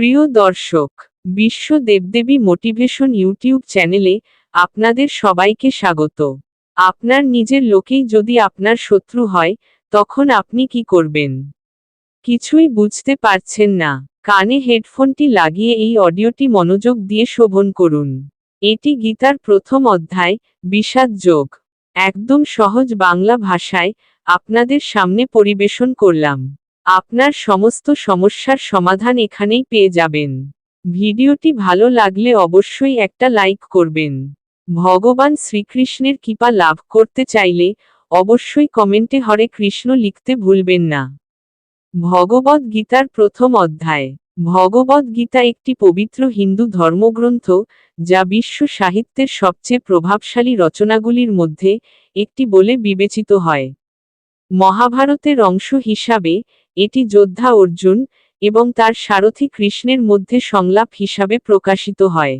প্রিয় দর্শক, বিশ্ব দেবদেবী মোটিভেশন ইউটিউব চ্যানেলে আপনাদের সবাইকে স্বাগত। আপনার নিজের লোকেই যদি আপনার শত্রু হয়, তখন আপনি কি করবেন? কিছুই বুঝতে পারছেন না। কানে হেডফোনটি লাগিয়ে এই অডিওটি মনোযোগ দিয়ে শোভন করুন। এটি গীতার প্রথম অধ্যায়, বিষাদ যোগ। একদম সহজ বাংলা ভাষায় আপনাদের সামনে পরিবেশন করলাম। আপনার সমস্ত সমস্যার সমাধান এখানেই পেয়ে যাবেন। ভিডিওটি ভালো লাগলে অবশ্যই একটা লাইক করবেন। ভগবান শ্রীকৃষ্ণের কৃপা লাভ করতে চাইলে অবশ্যই কমেন্টে হরে কৃষ্ণ লিখতে ভুলবেন না। ভগবদ গীতার প্রথম অধ্যায়। ভগবদ গীতা একটি পবিত্র হিন্দু ধর্মগ্রন্থ যা বিশ্ব সাহিত্যের সবচেয়ে প্রভাবশালী রচনাগুলির মধ্যে একটি বলে বিবেচিত হয়। মহাভারতের অংশ হিসাবে, এটি যোদ্ধা অর্জুন এবং তার সারথি কৃষ্ণের মধ্যে সংলাপ হিসাবে প্রকাশিত হয়।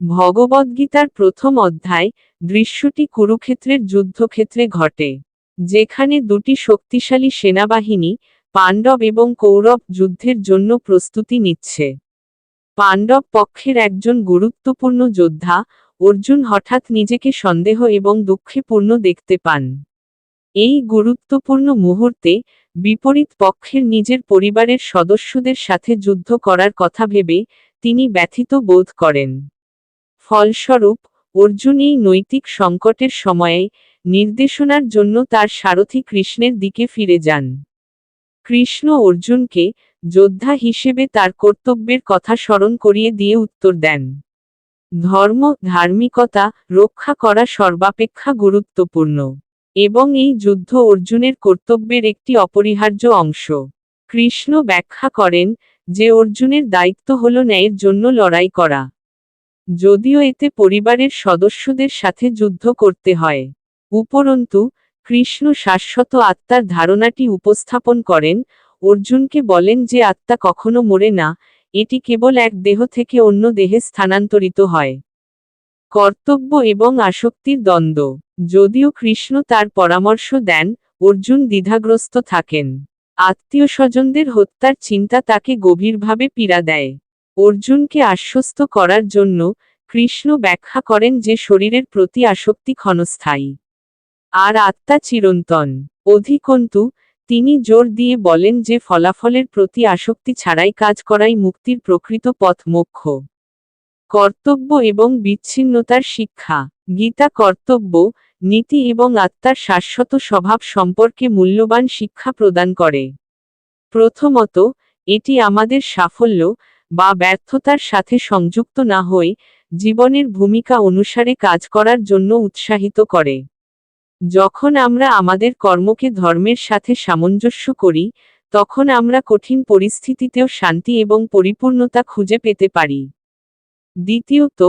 ভগবদ্গীতার প্রথম অধ্যায়, দৃশ্যটি কুরুক্ষেত্রের যুদ্ধক্ষেত্রে ঘটে, যেখানে দুটি শক্তিশালী সেনাবাহিনী, পাণ্ডব এবং কৌরব যুদ্ধের জন্য প্রস্তুতি নিচ্ছে। পাণ্ডব পক্ষের একজন গুরুত্বপূর্ণ যোদ্ধা, অর্জুন হঠাৎ নিজেকে সন্দেহ এবং দুঃখেপূর্ণ দেখতে পান। এই গুরুত্বপূর্ণ মুহূর্তে বিপরীত পক্ষের নিজের পরিবারের সদস্যদের সাথে যুদ্ধ করার কথা ভেবে তিনি ব্যথিত বোধ করেন। ফলস্বরূপ, অর্জুন এই নৈতিক সংকটের সময়ে নির্দেশনার জন্য তার সারথি কৃষ্ণের দিকে ফিরে যান। কৃষ্ণ অর্জুনকে যোদ্ধা হিসেবে তার কর্তব্যের কথা স্মরণ করিয়ে দিয়ে উত্তর দেন। ধর্ম, ধার্মিকতা রক্ষা করা সর্বাপেক্ষা গুরুত্বপূর্ণ। এবং এই যুদ্ধ অর্জুনের কর্তব্যের একটি অপরিহার্য অংশ। কৃষ্ণ ব্যাখ্যা করেন যে অর্জুনের দায়িত্ব হল ন্যায়ের জন্য লড়াই করা। যদিও এতে পরিবারের সদস্যদের সাথে যুদ্ধ করতে হয়। উপরন্তু, কৃষ্ণ শাশ্বত আত্মার ধারণাটি উপস্থাপন করেন, অর্জুনকে বলেন যে আত্মা কখনো মরে না, এটি কেবল এক দেহ থেকে অন্য দেহে স্থানান্তরিত হয়। কর্তব্য এবং আসক্তির দ্বন্দ্ব। যদিও কৃষ্ণ তার পরামর্শ দেন, অর্জুন দ্বিধাগ্রস্ত থাকেন। আত্মীয় স্বজনদের হত্যার চিন্তা তাকে গভীরভাবে পীড়া দেয়। অর্জুনকে আশ্বস্ত করার জন্য কৃষ্ণ ব্যাখ্যা করেন যে শরীরের প্রতি আসক্তি ক্ষণস্থায়ী। আর আত্মা চিরন্তন। অধিকন্তু, তিনি জোর দিয়ে বলেন যে ফলাফলের প্রতি আসক্তি ছাড়াই কাজ করাই মুক্তির প্রকৃত পথ মোক্ষ। কর্তব্য এবং বিচ্ছিন্নতার শিক্ষা, গীতা কর্তব্য, নীতি এবং আত্মার শাশ্বত স্বভাব সম্পর্কে মূল্যবান শিক্ষা প্রদান করে। প্রথমত, এটি আমাদের সাফল্য বা ব্যর্থতার সাথে সংযুক্ত না হয়ে জীবনের ভূমিকা অনুসারে কাজ করার জন্য উৎসাহিত করে। যখন আমরা আমাদের কর্মকে ধর্মের সাথে সামঞ্জস্য করি, তখন আমরা কঠিন পরিস্থিতিতেও শান্তি এবং পরিপূর্ণতা খুঁজে পেতে পারি। দ্বিতীয়ত,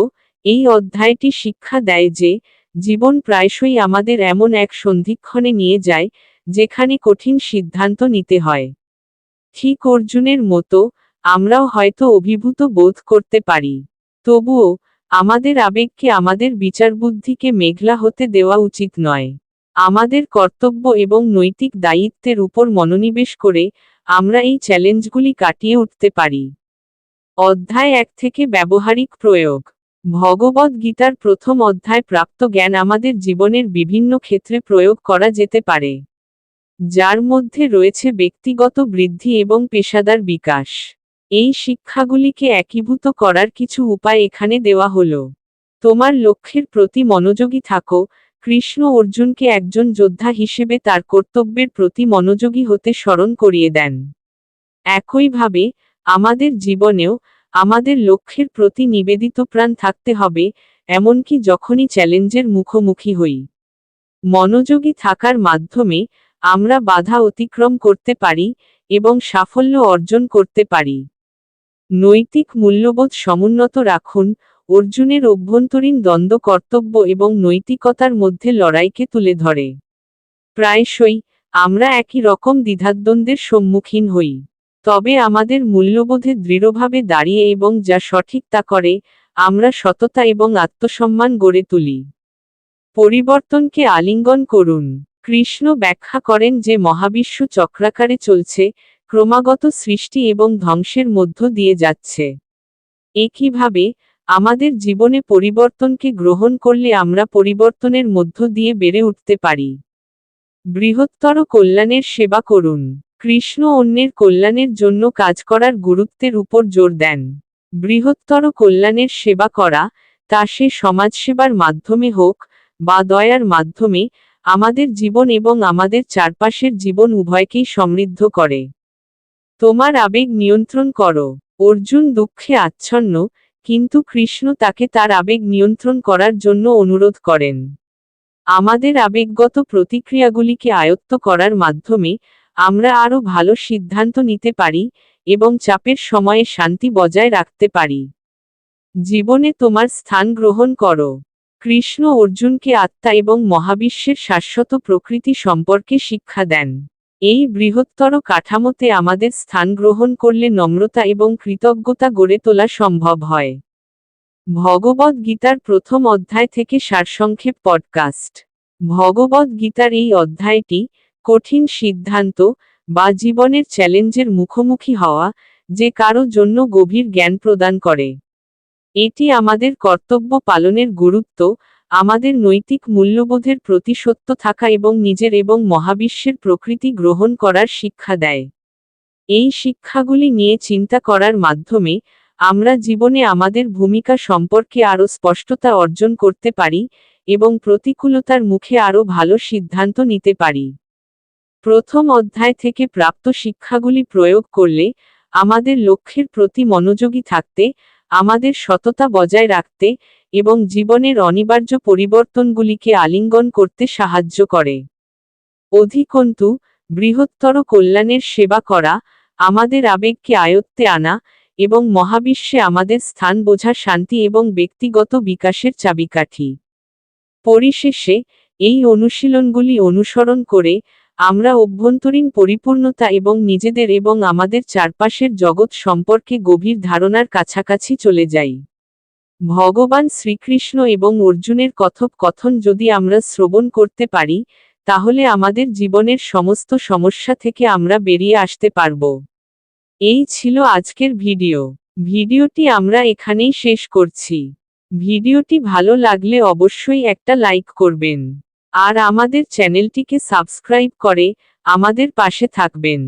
এই অধ্যায়টি শিক্ষা দেয় যে, জীবন প্রায়শই আমাদের এমন এক সন্ধিক্ষণে নিয়ে যায়, যেখানে কঠিন সিদ্ধান্ত নিতে হয়। ঠিক অর্জুনের মতো, আমরাও হয়তো অভিভূত বোধ করতে পারি। তবুও, আমাদের আবেগকে আমাদের বিচারবুদ্ধিকে মেঘলা হতে দেওয়া উচিত নয়। আমাদের কর্তব্য এবং নৈতিক দায়িত্বের উপর মনোনিবেশ করে, আমরা এই চ্যালেঞ্জগুলি কাটিয়ে উঠতে পারি। অধ্যায় এক থেকে ব্যবহারিক প্রয়োগ। ভগবদ গীতার প্রথম অধ্যায় প্রাপ্ত জ্ঞান আমাদের জীবনের বিভিন্ন ক্ষেত্রে প্রয়োগ করা যেতে পারে, যার মধ্যে রয়েছে ব্যক্তিগত বৃদ্ধি এবং পেশাদার বিকাশ। এই শিক্ষাগুলিকে একীভূত করার কিছু উপায় এখানে দেওয়া হল। তোমার লক্ষ্যের প্রতি মনোযোগী থাকো, কৃষ্ণ অর্জুনকে একজন যোদ্ধা হিসেবে তার কর্তব্যের প্রতি মনোযোগী হতে স্মরণ করিয়ে দেন। একইভাবে আমাদের জীবনেও আমাদের লক্ষ্যের প্রতি নিবেদিত প্রাণ থাকতে হবে, এমনকি যখনই চ্যালেঞ্জের মুখোমুখি হই। মনোযোগী থাকার মাধ্যমে আমরা বাধা অতিক্রম করতে পারি এবং সাফল্য অর্জন করতে পারি। নৈতিক মূল্যবোধ সমুন্নত রাখুন, অর্জুনের অভ্যন্তরীণ দ্বন্দ্ব কর্তব্য এবং নৈতিকতার মধ্যে লড়াইকে তুলে ধরে। প্রায়শই আমরা একই রকম দ্বিধাদ্বন্দ্বের সম্মুখীন হই। তবে আমাদের মূল্যবোধে দৃঢ়ভাবে দাঁড়িয়ে এবং যা সঠিক তা করে, আমরা সততা এবং আত্মসম্মান গড়ে তুলি। পরিবর্তনকে আলিঙ্গন করুন। কৃষ্ণ ব্যাখ্যা করেন যে মহাবিশ্ব চক্রাকারে চলছে, ক্রমাগত সৃষ্টি এবং ধ্বংসের মধ্য দিয়ে যাচ্ছে। একইভাবে, আমাদের জীবনে পরিবর্তনকে গ্রহণ করলে আমরা পরিবর্তনের মধ্য দিয়ে বেড়ে উঠতে পারি। বৃহত্তর কল্যাণের সেবা করুন। কৃষ্ণ অন্যের কল্যাণের জন্য কাজ করার গুরুত্বের উপর জোর দেন। বৃহত্তর কল্যাণের সেবা করা, তা সে সমাজসেবার মাধ্যমে হোক, বা দয়ার মাধ্যমে, আমাদের জীবন এবং আমাদের চারপাশের জীবন উভয়কেই সমৃদ্ধ করে। তোমার আবেগ নিয়ন্ত্রণ করো। অর্জুন দুঃখে আচ্ছন্ন, কিন্তু কৃষ্ণ তাকে তার আবেগ নিয়ন্ত্রণ করার জন্য অনুরোধ করেন। আমাদের আবেগগত প্রতিক্রিয়াগুলিকে আয়ত্ত করার মাধ্যমে আমরা আরও ভালো সিদ্ধান্ত নিতে পারি এবং চাপের সময়ে শান্তি বজায় রাখতে পারি। জীবনে তোমার স্থান গ্রহণ করো। কৃষ্ণ অর্জুনকে আত্মা এবং মহাবিশ্বের শাশ্বত প্রকৃতি সম্পর্কে শিক্ষা দেন। এই বৃহত্তর কাঠামোতে আমাদের স্থান গ্রহণ করলে নম্রতা এবং কৃতজ্ঞতা গড়ে তোলা সম্ভব হয়। ভগবদ গীতার প্রথম অধ্যায় থেকে সারসংক্ষেপ পডকাস্ট। ভগবদ গীতার এই অধ্যায়টি কঠিন সিদ্ধান্ত বা জীবনের চ্যালেঞ্জের মুখোমুখি হওয়া যে কারও জন্য গভীর জ্ঞান প্রদান করে। এটি আমাদের কর্তব্য পালনের গুরুত্ব, আমাদের নৈতিক মূল্যবোধের প্রতি সত্য থাকা এবং নিজের এবং মহাবিশ্বের প্রকৃতি গ্রহণ করার শিক্ষা দেয়। এই শিক্ষাগুলি নিয়ে চিন্তা করার মাধ্যমে আমরা জীবনে আমাদের ভূমিকা সম্পর্কে আরও স্পষ্টতা অর্জন করতে পারি এবং প্রতিকূলতার মুখে আরও ভালো সিদ্ধান্ত নিতে পারি। প্রথম অধ্যায় থেকে প্রাপ্ত শিক্ষাগুলি প্রয়োগ করলে আমাদের লক্ষ্যের প্রতি মনোযোগী থাকতে, আমাদের সততা বজায় রাখতে এবং জীবনের অনিবার্য পরিবর্তনগুলিকে আলিঙ্গন করতে সাহায্য করে। অধিকন্তু, বৃহত্তর কল্যাণের সেবা করা, আমাদের আবেগকে আয়ত্তে আনা এবং মহাবিশ্বে আমাদের স্থান বোঝা শান্তি এবং ব্যক্তিগত বিকাশের চাবিকাঠি। পরিশেষে, এই অনুশীলনগুলি অনুসরণ করে আমরা অভ্যন্তরীণ পরিপূর্ণতা এবং নিজেদের এবং আমাদের চারপাশের জগৎ সম্পর্কে গভীর ধারণার কাছাকাছি চলে যাই। ভগবান শ্রীকৃষ্ণ এবং অর্জুনের কথোপকথন যদি আমরা শ্রবণ করতে পারি, তাহলে আমাদের জীবনের সমস্ত সমস্যা থেকে আমরা বেরিয়ে আসতে পারব। এই ছিল আজকের ভিডিও। ভিডিওটি আমরা এখানেই শেষ করছি। ভিডিওটি ভালো লাগলে অবশ্যই একটা লাইক করবেন। আর আমাদের চ্যানেলটিকে সাবস্ক্রাইব করে আমাদের পাশে থাকবেন।